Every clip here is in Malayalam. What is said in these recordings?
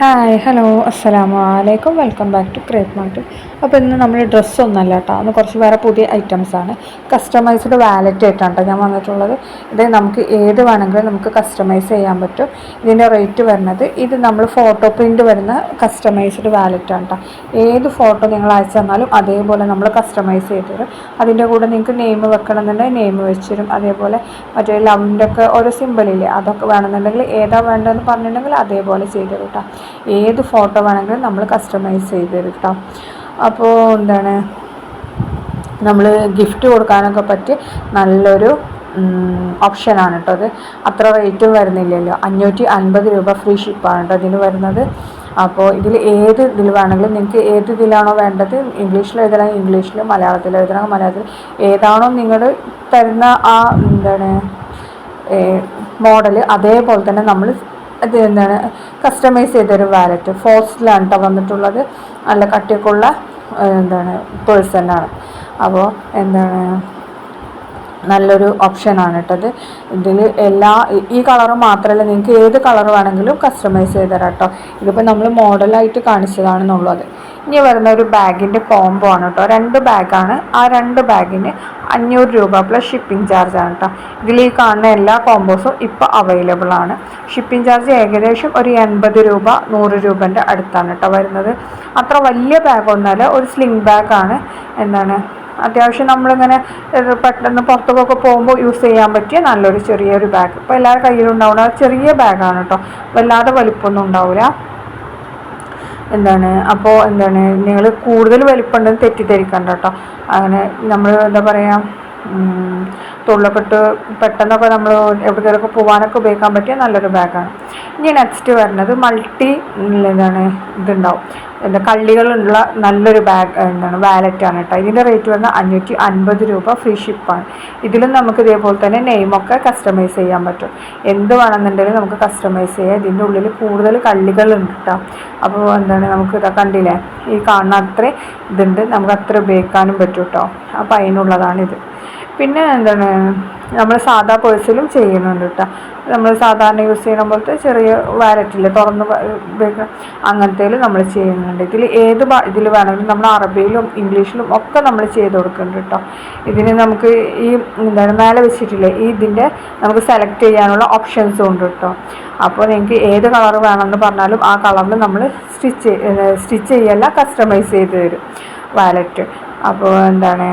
ഹായ് ഹലോ അസ്സലാമു അലൈക്കും welcome back to Crepe Mart അപ്പോൾ ഇന്ന് നമ്മൾ ഡ്രസ്സൊന്നല്ല കേട്ടോ അന്ന് കുറച്ച് വേറെ പുതിയ ഐറ്റംസ് ആണ്. കസ്റ്റമൈസ്ഡ് വാലറ്റ് ആയിട്ടാണ് ഞാൻ വന്നിട്ടുള്ളത്. ഇത് നമുക്ക് ഏത് വേണമെങ്കിലും നമുക്ക് കസ്റ്റമൈസ് ചെയ്യാൻ പറ്റും. ഇതിന്റെ റേറ്റ് വരുന്നത് ഇത് നമ്മൾ ഫോട്ടോ പ്രിന്റ് വരുന്ന കസ്റ്റമൈസ്ഡ് വാലറ്റ് ആണ് കേട്ടോ ഏത് ഫോട്ടോ നിങ്ങൾ അയച്ചു തന്നാലും അതേപോലെ നമ്മൾ കസ്റ്റമൈസ് ചെയ്ത് തരും. അതിന്റെ കൂടെ നിങ്ങൾക്ക് നെയിം വെക്കണമെന്നുണ്ടെങ്കിൽ നെയിം വെച്ച് തരും. അതേപോലെ മറ്റേ ലവിന്റെ ഒക്കെ ഓരോ സിമ്പിളില്ലേ അതൊക്കെ വേണമെന്നുണ്ടെങ്കിൽ ഏതാ വേണ്ടതെന്ന് പറഞ്ഞിട്ടുണ്ടെങ്കിൽ അതേപോലെ ചെയ്ത് തരും കേട്ടോ ഏത് ഫോട്ടോ വേണമെങ്കിലും നമ്മൾ കസ്റ്റമൈസ് ചെയ്ത് തരും കേട്ടോ അപ്പോൾ എന്താണ്? നമ്മൾ ഗിഫ്റ്റ് കൊടുക്കാനൊക്കെ പറ്റി നല്ലൊരു ഓപ്ഷനാണ് കേട്ടോ അത്. അത്ര റേറ്റും വരുന്നില്ലല്ലോ. അഞ്ഞൂറ്റി അൻപത് രൂപ ഫ്രീ ഷിപ്പാണ് കേട്ടോ ഇതിന് വരുന്നത്. അപ്പോൾ ഇതിൽ ഏത് ഇതിൽ വേണമെങ്കിലും നിങ്ങൾക്ക് ഏത് ഇതിലാണോ വേണ്ടത്? ഇംഗ്ലീഷിൽ എഴുതണം ഇംഗ്ലീഷിൽ മലയാളത്തിൽ എഴുതണം മലയാളത്തിൽ ഏതാണോ നിങ്ങൾ തരുന്ന ആ എന്താണ് മോഡൽ അതേപോലെ തന്നെ നമ്മൾ അത് എന്താണ് കസ്റ്റമൈസ് ചെയ്തൊരു വാലറ്റ് ഫോസ്റ്റിലാണ് കേട്ടോ വന്നിട്ടുള്ളത്. നല്ല കട്ടിയൊക്കെയുള്ള എന്താണ് പേഴ്സണാണ് അപ്പോൾ എന്താണ് നല്ലൊരു ഓപ്ഷനാണ് കേട്ടത് ഇതിൽ എല്ലാ ഈ കളർ മാത്രമല്ല നിങ്ങൾക്ക് ഏത് കളർ വേണമെങ്കിലും കസ്റ്റമൈസ് ചെയ്ത് തരാം കേട്ടോ. ഇതിപ്പോൾ നമ്മൾ മോഡലായിട്ട് കാണിച്ചതാണെന്നുള്ളത് ഇനി വരുന്ന ഒരു ബാഗിന്റെ കോംബോ ആണ് കേട്ടോ. രണ്ട് ബാഗാണ്. ആ രണ്ട് ബാഗിന് അഞ്ഞൂറ് രൂപ പ്ലസ് ഷിപ്പിംഗ് ചാർജ് ആണ് കേട്ടോ. ഇതിൽ ഈ കാണുന്ന എല്ലാ കോംബോസും ഇപ്പോൾ അവൈലബിൾ ആണ്. ഷിപ്പിംഗ് ചാർജ് ഏകദേശം ഒരു എൺപത് രൂപ നൂറ് രൂപന്റെ അടുത്താണ് കേട്ടോ വരുന്നത്. അത്ര വലിയ ബാഗ് ബാഗൊന്നുമല്ല ഒരു സ്ലിംഗ് ബാഗാണ് എന്താണ്? അത്യാവശ്യം നമ്മളിങ്ങനെ പെട്ടെന്ന് പുറത്തുപോക്കെ പോകുമ്പോൾ യൂസ് ചെയ്യാൻ പറ്റിയ നല്ലൊരു ചെറിയൊരു ബാഗ് ഇപ്പോൾ എല്ലാവരുടെ കയ്യിലുണ്ടാവുന്ന ചെറിയ ബാഗാണ് കേട്ടോ. വല്ലാതെ വലിപ്പമൊന്നും ഉണ്ടാവില്ല എന്താണ് അപ്പോൾ എന്താണ് നിങ്ങൾ കൂടുതൽ വലിപ്പമുണ്ടെന്ന് തെറ്റിദ്ധരിക്കണ്ട കേട്ടോ. അങ്ങനെ നമ്മൾ എന്താ പറയുക തൊള്ളക്കെട്ട് പെട്ടെന്നൊക്കെ നമ്മൾ എവിടേക്കൊക്കെ പോകാനൊക്കെ ഉപയോഗിക്കാൻ പറ്റിയ നല്ലൊരു ബാഗാണ്. ഇനി നെക്സ്റ്റ് വരുന്നത് മൾട്ടി എന്താണ് ഇതുണ്ടാവും. എന്താ കള്ളികളുള്ള നല്ലൊരു ബാഗ് എന്താണ് വാലറ്റാണ് കേട്ടോ ഇതിന്റെ റേറ്റ് വരുന്നത് അഞ്ഞൂറ്റി അൻപത് രൂപ ഫ്രീ ഷിപ്പാണ് ഇതിലും നമുക്ക് ഇതേപോലെ തന്നെ നെയിമൊക്കെ കസ്റ്റമൈസ് ചെയ്യാൻ പറ്റും. എന്ത് വേണമെന്നുണ്ടെങ്കിലും നമുക്ക് കസ്റ്റമൈസ് ചെയ്യാം. ഇതിന്റെ ഉള്ളിൽ കൂടുതൽ കള്ളികളുണ്ട് കേട്ടോ അപ്പോൾ എന്താണ് നമുക്ക് ഇതാ കണ്ടില്ലേ? ഈ കാണുന്ന അത്രയും ഇതുണ്ട്. നമുക്ക് അത്ര ഉപയോഗിക്കാനും പറ്റും കേട്ടോ അപ്പോൾ അതിനുള്ളതാണിത് പിന്നെ എന്താണ് നമ്മൾ സാധാ പേഴ്സിലും ചെയ്യുന്നുണ്ട് കേട്ടോ നമ്മൾ സാധാരണ യൂസ് ചെയ്യുന്ന പോലത്തെ ചെറിയ വാലറ്റില്ലേ തുറന്ന് അങ്ങനത്തേൽ നമ്മൾ ചെയ്യുന്നുണ്ട്. ഇതിൽ ഏത് ഇതിൽ വേണമെങ്കിലും നമ്മൾ അറബിയിലും ഇംഗ്ലീഷിലും ഒക്കെ നമ്മൾ ചെയ്ത് കൊടുക്കുന്നുണ്ട് കേട്ടോ ഇതിന് നമുക്ക് ഈ എന്താണ് മേലെ വെച്ചിട്ടില്ലേ ഈ ഇതിന്റെ നമുക്ക് സെലക്ട് ചെയ്യാനുള്ള ഓപ്ഷൻസും ഉണ്ട് കേട്ടോ അപ്പോൾ നിങ്ങൾക്ക് ഏത് കളർ വേണമെന്ന് പറഞ്ഞാലും ആ കളറിൽ നമ്മൾ സ്റ്റിച്ച് സ്റ്റിച്ച് ചെയ്യല്ല കസ്റ്റമൈസ് ചെയ്ത് തരും വാലറ്റ് അപ്പോൾ എന്താണ്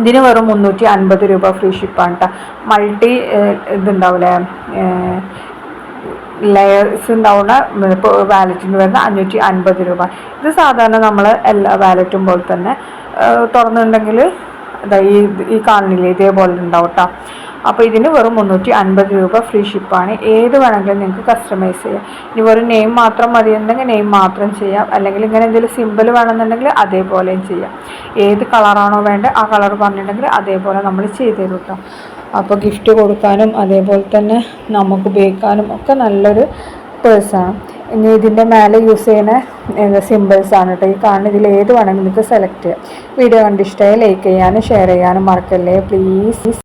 ഇതിന് വെറും മുന്നൂറ്റി അൻപത് രൂപ ഫ്രീ ഷിപ്പാണ് കേട്ടോ മൾട്ടി ഇതുണ്ടാവില്ലേ ലെയേഴ്സ് ഉണ്ടാവുന്ന ഇപ്പോൾ വാലറ്റിന് വരുന്ന അഞ്ഞൂറ്റി അൻപത് രൂപ. ഇത് സാധാരണ നമ്മൾ എല്ലാ വാലറ്റും പോലെ തന്നെ തുറന്നിട്ടുണ്ടെങ്കിൽ ഈ ഈ കാണില്ലേ ഇതേപോലെ ഉണ്ടാവും കേട്ടോ അപ്പോൾ ഇതിന് വെറും മുന്നൂറ്റി അൻപത് രൂപ ഫ്രീ ഷിപ്പാണ് ഏത് വേണമെങ്കിലും നിങ്ങൾക്ക് കസ്റ്റമൈസ് ചെയ്യാം. ഇനി വെറും നെയിം മാത്രം മതി മതിയെന്നുണ്ടെങ്കിൽ നെയിം മാത്രം ചെയ്യാം. അല്ലെങ്കിൽ ഇങ്ങനെ എന്തെങ്കിലും സിമ്പിൾ വേണമെന്നുണ്ടെങ്കിൽ അതേപോലെയും ചെയ്യാം. ഏത് കളറാണോ വേണ്ടത് ആ കളർ പറഞ്ഞിട്ടുണ്ടെങ്കിൽ അതേപോലെ നമ്മൾ ചെയ്ത് തരും അപ്പോൾ ഗിഫ്റ്റ് കൊടുക്കാനും അതേപോലെ തന്നെ നമുക്ക് ഉപയോഗിക്കാനും ഒക്കെ നല്ലൊരു പേഴ്സാണ് ഇനി ഇതിന്റെ മേലെ യൂസ് ചെയ്യുന്ന സിമ്പിൾസ് ആണ് കേട്ടോ ഈ കാണുന്ന ഇതിൽ ഏത് വേണമെങ്കിലും നിങ്ങൾക്ക് സെലക്ട് ചെയ്യാം. വീഡിയോ കണ്ടിഷ്ടമായി ലൈക്ക് ചെയ്യാനും ഷെയർ ചെയ്യാനും മറക്കല്ലേ? പ്ലീസ്